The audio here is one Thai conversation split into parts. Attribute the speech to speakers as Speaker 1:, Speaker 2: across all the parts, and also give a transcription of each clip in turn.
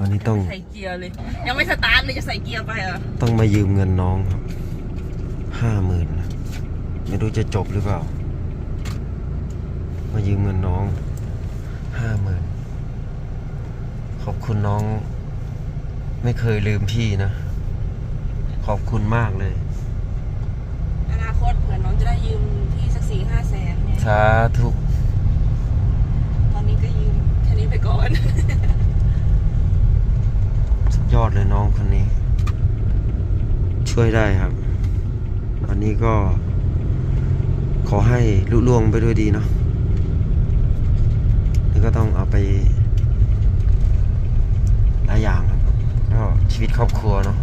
Speaker 1: วันนี้ต้อง
Speaker 2: ใส่เกียร์เลย ยังไม่สตาร์ทเลยจะใส่เกียร์ไปเหรอ
Speaker 1: ต้องมายืมเงินน้องครับห้าหมื่นนะไม่รู้จะจบหรือเปล่า มายืมเงินน้องห้าหมื่นขอบคุณน้อง ไม่เคยลืมพี่นะ ขอบคุณมากเลย
Speaker 2: อนาคตเผื่อน้องจะได้ยืมพี่สักสี่ห้าแสนเนี่ย
Speaker 1: สาธุ
Speaker 2: ตอนนี้ก็ยืมแค่นี้ไปก่อน
Speaker 1: สุดยอด เลยน้องคนนี้ ช่วยได้ครับ อันนี้ก็ ขอให้ลุล่วงไปด้วยดีเนาะนี่ก็ต้องเอาไปหลายอย่างครับก็ชีวิตครอบครัวเนาะ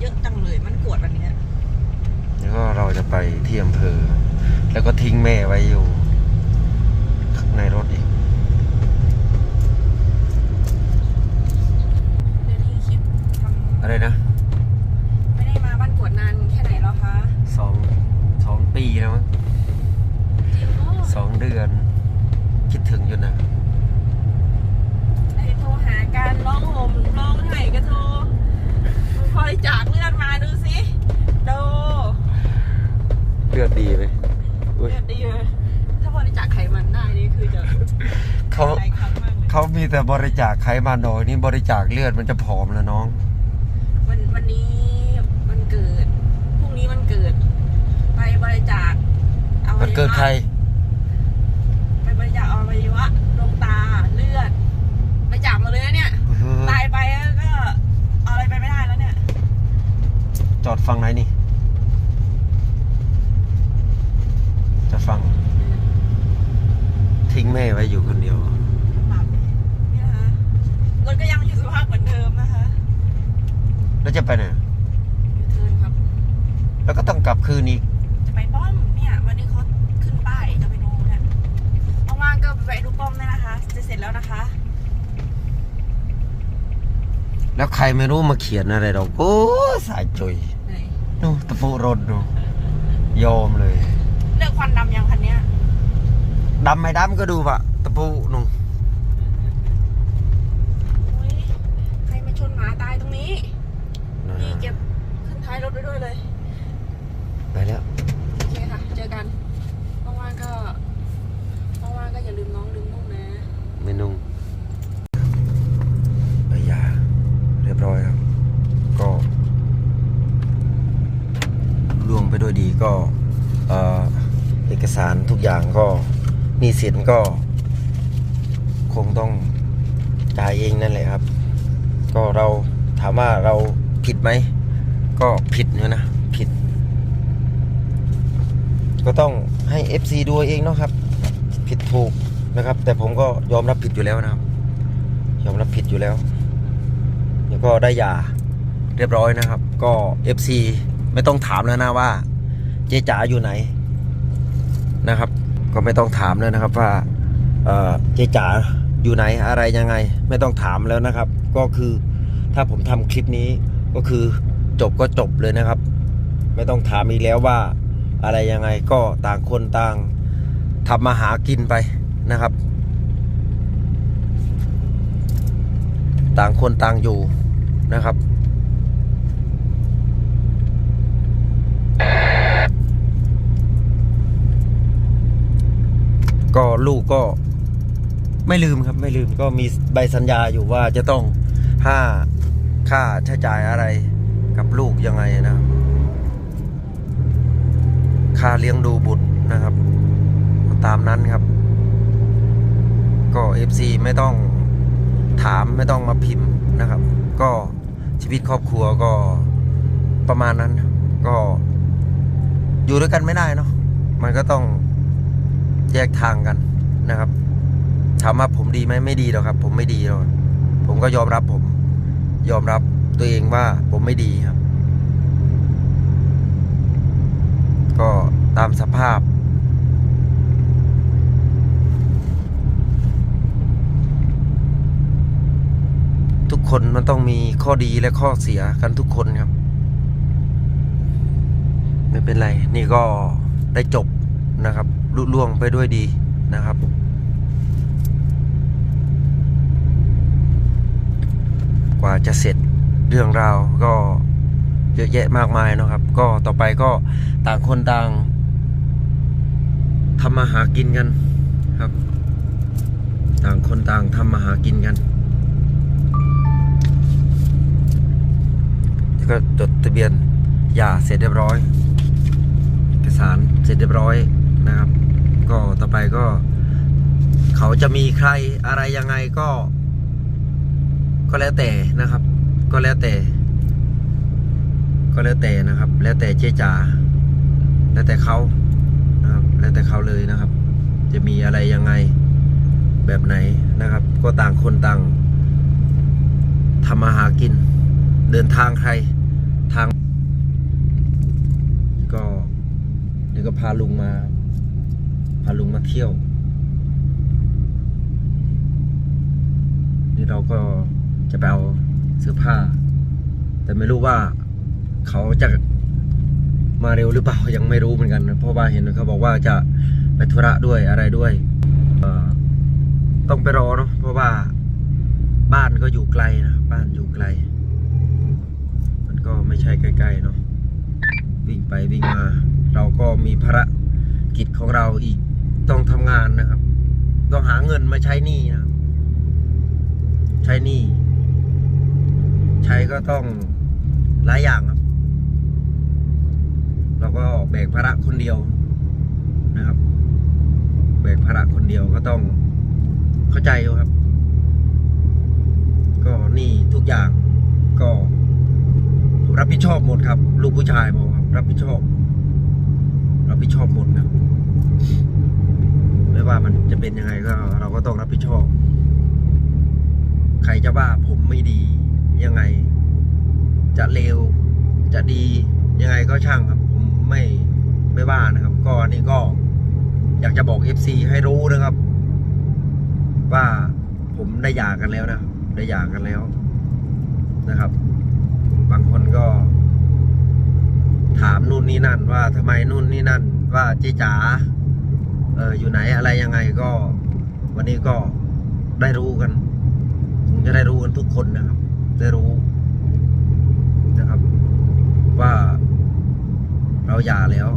Speaker 2: เยอะจังเลยมันกวดวันเนี้ย
Speaker 1: แล้วก็เราจะไปที่อำเภอ แล้วก็ทิ้งแม่ไว้อยู่ข้างในรถอีก
Speaker 2: เดี๋ยวนี้คิด ทำ
Speaker 1: อะไรนะ
Speaker 2: ไม่ได้มาบ้านกวดนานแค่ไหนแล้วคะ
Speaker 1: สองสองปีแล้วมั้ง
Speaker 2: จริงโอ้
Speaker 1: สองเดือน คิดถึงอยู่นะ
Speaker 2: ไอ้โทรหาการร้องห่มร้องไห้ก็โทรบริจาคเลือดมาดูสิโด
Speaker 1: เลือดดีไหมอุ๊ย
Speaker 2: เลือดดีเลยถ้าบริจาคไขมันได้นี่คือจะ
Speaker 1: เขา
Speaker 2: หลายครั้งมากเลย
Speaker 1: เขามีแต่บริจาคไขมันน้อยนี่บริจาคเลือดมันจะผอมแล้วน้อง
Speaker 2: วันวันนี้วันเกิดพรุ่งนี้วันเกิด ไปบริจาคอวัยวะ
Speaker 1: มันเกิดใคร
Speaker 2: ไปบริจาคอวัยวะดวงตาเลือดบริจาคมาเลยนะเนี่ยตายไปก็เอาอะไรไปไม่ได้แล้วเนี่ย
Speaker 1: จอดฟังไหนนี่จะฟังทิ้งแม่ไว้อยู่คนเดียว
Speaker 2: ปรับนี่นะคะรถก็ยังอยู่สภาพเหมือนเดิมนะคะ
Speaker 1: แล้วจะไปไหน
Speaker 2: ยูเทิร์นครับ
Speaker 1: แล้วก็ต้องกลับคืนอีก
Speaker 2: จะไปป้อมเนี่ยวันนี้เขาขึ้นป้ายจะไปดูเนี่ยว่างๆก็ไปดูป้อมได้นะคะ จะเสร็จแล้วนะคะ
Speaker 1: แล้วใครไม่รู้มาเขียนอะไรเราโอ้สายจุย
Speaker 2: ไหน
Speaker 1: ดูตะปูรถดูยอมเลย
Speaker 2: เลือกควันดำยังคันเนี้ย
Speaker 1: ดำไม่ดำก็ดูปะตะปูนูน
Speaker 2: อุ๊ยใครมาชนหมาตายตรงนี้ นี่เก็บขึ้นท้ายรถ ไปด้วยเลย
Speaker 1: ไปแล้ว
Speaker 2: โอเคค่ะ เจอกัน ว่างๆก็ ว่างๆก็อย่าลืมน้องลืมนุ่งนะ
Speaker 1: ไม่นุ่งใบยาเรียบร้อยครับ ก็ล่วงไปด้วยดีก็เอ่อเอกสารทุกอย่างก็หนี่สินก็ คงต้องจ่ายเองนั่นแหละครับ ก็เราถามว่าเราผิดไหม ก็ผิดอยู่นะ ผิด ก็ต้องให้ FC ดูเองเนาะครับ ผิดถูกนะครับ แต่ผมก็ยอมรับผิดอยู่แล้วนะครับ ยอมรับผิดอยู่แล้วแล้วก็ได้ยาเรียบร้อยนะครับ ก็ FC ไม่ต้องถามแล้วนะว่า เจ๊จ๋าอยู่ไหนนะครับ ก็ไม่ต้องถามแล้วนะครับว่าเอ่อเจ๊จ๋าอยู่ไหนอะไรยังไง ไม่ต้องถามแล้วนะครับ ก็คือถ้าผมทำคลิปนี้ก็คือ จบก็จบเลยนะครับ ไม่ต้องถามอีกแล้วว่าอะไรยังไงก็ต่างคนต่างทำมาหากินไปนะครับ ต่างคนต่างอยู่นะครับก็ลูกก็ไม่ลืมครับไม่ลืมก็มีใบสัญญาอยู่ว่าจะต้องห้าค่าใช้จ่ายอะไร กับลูกยังไงนะค่าเลี้ยงดูบุตรนะครับ ตามนั้นครับ ก็ FC ไม่ต้องถามไม่ต้องมาพิมพ์นะครับ ก็ชีวิตครอบครัวก็ประมาณนั้น ก็อยู่ด้วยกันไม่ได้เนาะมันก็ต้องแยกทางกันนะครับถามว่าผมดีไหมไม่ดีหรอกครับ ผมไม่ดีหรอกผมก็ยอมรับผม ยอมรับ ตัวเองว่าผมไม่ดีครับ ก็ตามสภาพ ทุกคนมันต้องมีข้อดีและข้อเสียกันทุกคนครับ ไม่เป็นไร นี่ก็ได้จบนะครับลุล่วงไปด้วยดีนะครับกว่าจะเสร็จ เรื่องราวก็เยอะแยะมากมายนะครับ ก็ต่อไปก็ต่างคนต่างทำมาหากินกันครับ ต่างคนต่างทำมาหากินกันแล้วก็จดทะเบียนหย่าเสร็จเรียบร้อยเอกสารเสร็จเรียบร้อยนะครับ ก็ต่อไปก็ เขาจะมีใครอะไรยังไงก็ ก็แล้วแต่นะครับ ก็แล้วแต่ ก็แล้วแต่นะครับ แล้วแต่เจ๊จ๋าแล้วแต่เขานะครับแล้วแต่เขาเลยนะครับ จะมีอะไรยังไงแบบไหนนะครับ ก็ต่างคนต่างทำมาหากิน เดินทางใครทาง ก็เดี๋ยวก็พาลุงมา พาลุงมาเที่ยว นี่เราก็จะไปเอา เสื้อผ้า แต่ไม่รู้ว่าเขาจะมาเร็วหรือเปล่ายังไม่รู้เหมือนกันนะเพราะว่าเห็นเขาบอกว่าจะไปธุระด้วยอะไรด้วยต้องไปรอเนาะเพราะว่าบ้านก็อยู่ไกลนะบ้านอยู่ไกล มันก็ไม่ใช่ใกล้ๆเนาะวิ่งไปวิ่งมา เราก็มีภารกิจของเราอีกต้องทำงานนะครับ ต้องหาเงินมาใช้หนี้นะใช้หนี้ ใช้ก็ต้องหลายอย่างครับเราก็แบกภาระคนเดียวนะครับ แบกภาระคนเดียวก็ต้องเข้าใจครับ ก็นี่ทุกอย่างก็ผมรับผิดชอบหมดครับ ลูกผู้ชายบอกครับ รับผิดชอบ รับผิดชอบหมดนะไม่ว่ามันจะเป็นยังไงก็ เราก็ต้องรับผิดชอบ ใครจะว่าผมไม่ดี ยังไง จะเลวจะดียังไงก็ช่างครับ ผมไม่ไม่ว่านะครับ ก็อันนี้ก็อยากจะบอก FC ให้รู้นะครับ ว่าผมได้หย่ากันแล้วนะได้หย่ากันแล้วนะครับ บางคนก็ ถามนู่นนี่นั่น ว่าทำไมนู่นนี่นั่น ว่าเจ๊จ๋าเอออยู่ไหนอะไรยังไงก็ วันนี้ก็ได้รู้กันคงจะได้รู้กันทุกคนนะครับ ได้รู้นะครับ ว่าเราหย่าแล้ว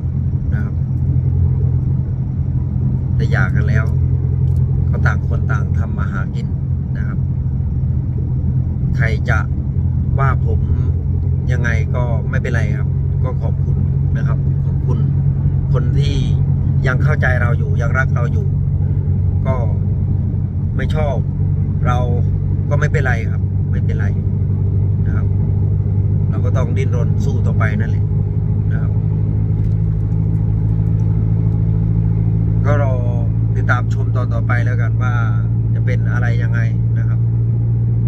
Speaker 1: นะครับ ได้หย่ากันแล้ว ก็ต่างคนต่างทำมาหากินนะครับ ใครจะว่าผมยังไงก็ไม่เป็นไรครับ ก็ขอบคุณนะครับ ขอบคุณคนที่ยังเข้าใจเราอยู่ยังรักเราอยู่ ก็ไม่ชอบเราก็ไม่เป็นไรครับ ไม่เป็นไรนะครับ เราก็ต้องดิ้นรนสู้ต่อไปนั่นแหละนะครับ ก็รอติดตามชมตอนต่อไปแล้วกันว่าจะเป็นอะไรยังไง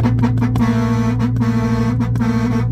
Speaker 1: นะ